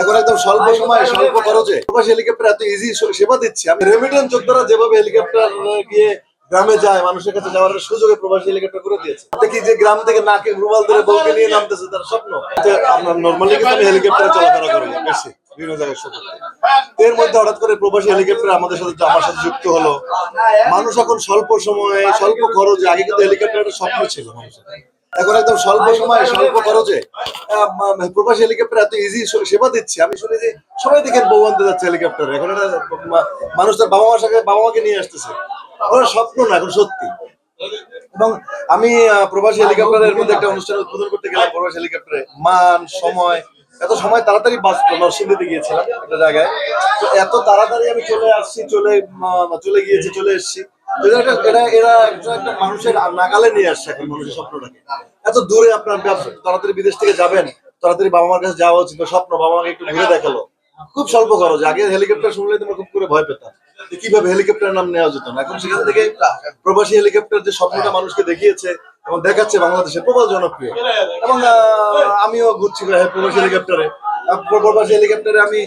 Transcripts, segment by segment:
এখন একদম স্বল্প সময়ে স্বল্প খরচে। প্রবাসী হেলিকপ্টার এত ইজি সেবা দিচ্ছে। আমি রেমিটেন্স যোদ্ধারা যেভাবে হেলিকপ্টার গিয়ে গ্রামে যায় মানুষের কাছে যাওয়ার সুযোগে প্রবাসী হেলিকপ্টার করে দিয়েছে। দেখি যে গ্রাম থেকে নাকে রুমাল ধরে বউকে নিয়ে নামতেছে তার স্বপ্ন। যে আপনার নর্মালি কিন্তু আমি হেলিকপ্টারে চলাফেরা করি বেশি বিভিন্ন জায়গায় এর মধ্যে হঠাৎ করে প্রবাসী হেলিকপ্টার আমাদের সাথে আমার সাথে যুক্ত হলো। মানুষ এখন স্বল্প সময়ে স্বল্প খরচে আগে কিন্তু হেলিকপ্টার একটা স্বপ্ন ছিল মানুষের। এখন একদম স্বল্প সময়ে, স্বল্প খরচে প্রবাসী হেলিকপ্টার এত ইজি সেবা দিচ্ছে। আমি শুনি যে সবাই দেখেন বউ আনতে যাচ্ছে হেলিকপ্টারে এখন মা- মানুষ তার বাবা মার সাথে বাবা মাকে নিয়ে আসতেছে। ওরা স্বপ্ন না, এখন সত্যি। এবং আমি প্রবাসী হেলিকপ্টারের মধ্যে একটা অনুষ্ঠান উদ্বোধন করতে গেলাম, প্রবাসী হেলিকপ্টারে মান, সময়, এত সময় তাড়াতাড়ি বাস নরসিংদীতে গিয়েছিলাম একটা জায়গায়। তো এত তাড়াতাড়ি আমি চলে আসছি, চলে চলে গিয়েছি, চলে এসেছি। মানুষের নাগালে নিয়ে আসছে তাড়াতাড়ি বিদেশ থেকে যাবেন, তাড়াতাড়ি বাবা মার যাওয়া উচিত খুব স্বল্প আগে হেলিকপ্টার শুনলে তোমরা খুব করে ভয় পেতাম কীভাবে হেলিকপ্টার নাম নেওয়া যেত না। এখন সেখান থেকে প্রবাসী হেলিকপ্টার যে স্বপ্নটা মানুষকে দেখিয়েছে এবং দেখাচ্ছে বাংলাদেশে, প্রবল জনপ্রিয়। এবং আমিও ঘুরছি প্রবাসী হেলিকপ্টারে। প্রবাসী হেলিকপ্টারে আমি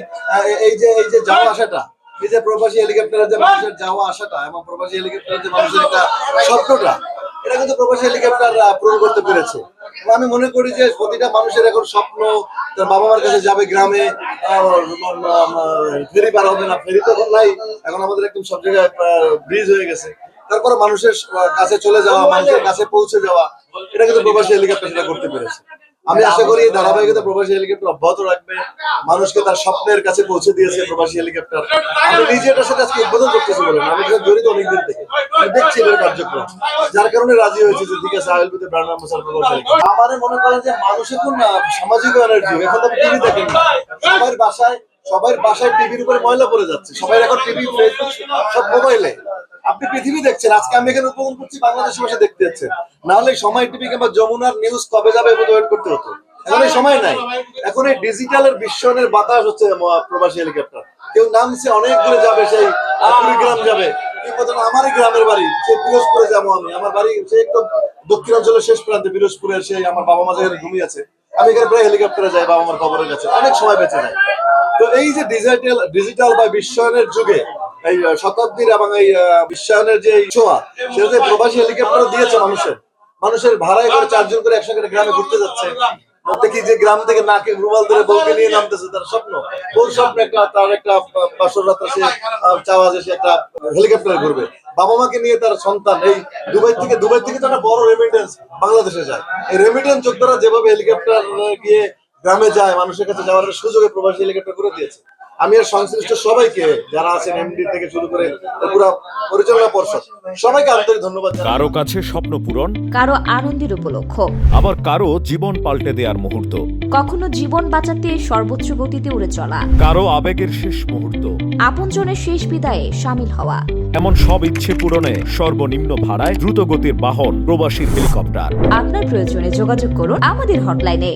এই যে এই যে যাওয়া আসাটা এই যে প্রবাসী হেলিকপ্টারে যে মানুষের যাওয়া আসাটা এবং প্রবাসী যে মানুষের একটা এটা কিন্তু প্রবাসী পূরণ করতে পেরেছে। আমি মনে করি যে প্রতিটা মানুষের এখন স্বপ্ন, তার বাবা মার কাছে যাবে গ্রামে ফেরি পার হবে না, ফেরি তো নাই, এখন আমাদের একদম সব জায়গায় ব্রিজ হয়ে গেছে। তারপরে মানুষের কাছে চলে যাওয়া, মানুষের কাছে পৌঁছে যাওয়া, এটা কিন্তু প্রবাসী হেলিকপ্টার সেটা করতে পেরেছে। আমি আশা করি ধারাবাহিকতা প্রবাসী হেলিকপ্টার অব্যাহত রাখবে। মানুষকে তার স্বপ্নের কাছে পৌঁছে দিয়েছে প্রবাসী হেলিকপ্টার। আমি নিজে এটার সাথে আজকে উদ্বোধন করতেছি বলেন আমি এখানে জড়িত অনেকদিন থেকে। দেখছি এদের কার্যক্রম। যার কারণে রাজি হয়েছে যে ঠিক আছে ব্র্যান্ড অ্যাম্বাসাডার প্রবাসী আমারে মনে করেন যে মানুষ এখন না সামাজিক এনার্জি এখন তো টিভি দেখেন। সবার বাসায় সবার বাসায় টিভির উপরে ময়লা পড়ে যাচ্ছে। সবাই এখন টিভি ফেসবুক সব মোবাইলে আপনি পৃথিবী দেখছেন। আজকে আমি এখানে উপভোগ করছি বাংলাদেশ বসে দেখতে যাচ্ছেন। নাহলে সময় টিভি কিংবা যমুনার নিউজ কবে যাবে ওয়েট করতে হতো। এখন সময় নাই। এখন এই ডিজিটালের বিশ্বনের বাতাস হচ্ছে প্রবাসী হেলিকপ্টার কেউ নামছে, অনেক দূরে যাবে সেই কুড়িগ্রাম যাবে। আমারই গ্রামের বাড়ি, সেই পিরোজপুরে যাব আমি। আমার বাড়ি সে একদম দক্ষিণাঞ্চলের শেষ প্রান্তে পিরোজপুরের সেই আমার বাবা মা যেখানে ঘুমিয়ে আছে। আমি এখানে প্রায় হেলিকপ্টারে যাই, বাবা মার খবরের কাছে। অনেক সময় বেঁচে যায়। তো এই যে ডিজিটাল ডিজিটাল বা বিশ্বায়নের যুগে এই শতাব্দীর এবং এই বিশ্বায়নের যে ছোঁয়া, সেটা প্রবাসী হেলিকপ্টার দিয়েছে মানুষের। মানুষের ভাড়ায় করে চারজন করে একসঙ্গে গ্রামে ঘুরতে যাচ্ছে। দেখি যে গ্রাম থেকে নাকে রুমাল ধরে বউকে নিয়ে নামতেছে তার স্বপ্ন। ওর স্বপ্ন? একটা তার একটা বাসর রাত্রে সে চাওয়া যে সে একটা হেলিকপ্টারে ঘুরবে। বাবা মাকে নিয়ে তার সন্তান, এই দুবাই থেকে দুবাই থেকে তো একটা বড় রেমিটেন্স বাংলাদেশে যায়। এই রেমিটেন্স যোদ্ধারা যেভাবে হেলিকপ্টার গিয়ে গ্রামে যায়, মানুষের কাছে যাওয়ার সুযোগে প্রবাসী হেলিকপ্টার করে দিয়েছে। আমি আর সংশ্লিষ্ট সবাইকে যারা আছেন এমডি থেকে শুরু করে পুরো পরিচালনা পর্ষদ সবাইকে আন্তরিক ধন্যবাদ কারও কাছে স্বপ্ন পূরণ কারও আনন্দের উপলক্ষ। আবার কারও জীবন পাল্টে দেওয়ার মুহূর্ত। কখনো জীবন বাঁচাতে সর্বোচ্চ গতিতে উড়ে চলা। কারও আবেগের শেষ মুহূর্ত। আপনজনের শেষ বিদায়ে সামিল হওয়া। এমন সব ইচ্ছে পূরণে সর্বনিম্ন ভাড়ায় দ্রুত গতির বাহন প্রবাসী হেলিকপ্টার। আপনার প্রয়োজনে যোগাযোগ করুন আমাদের হটলাইনে।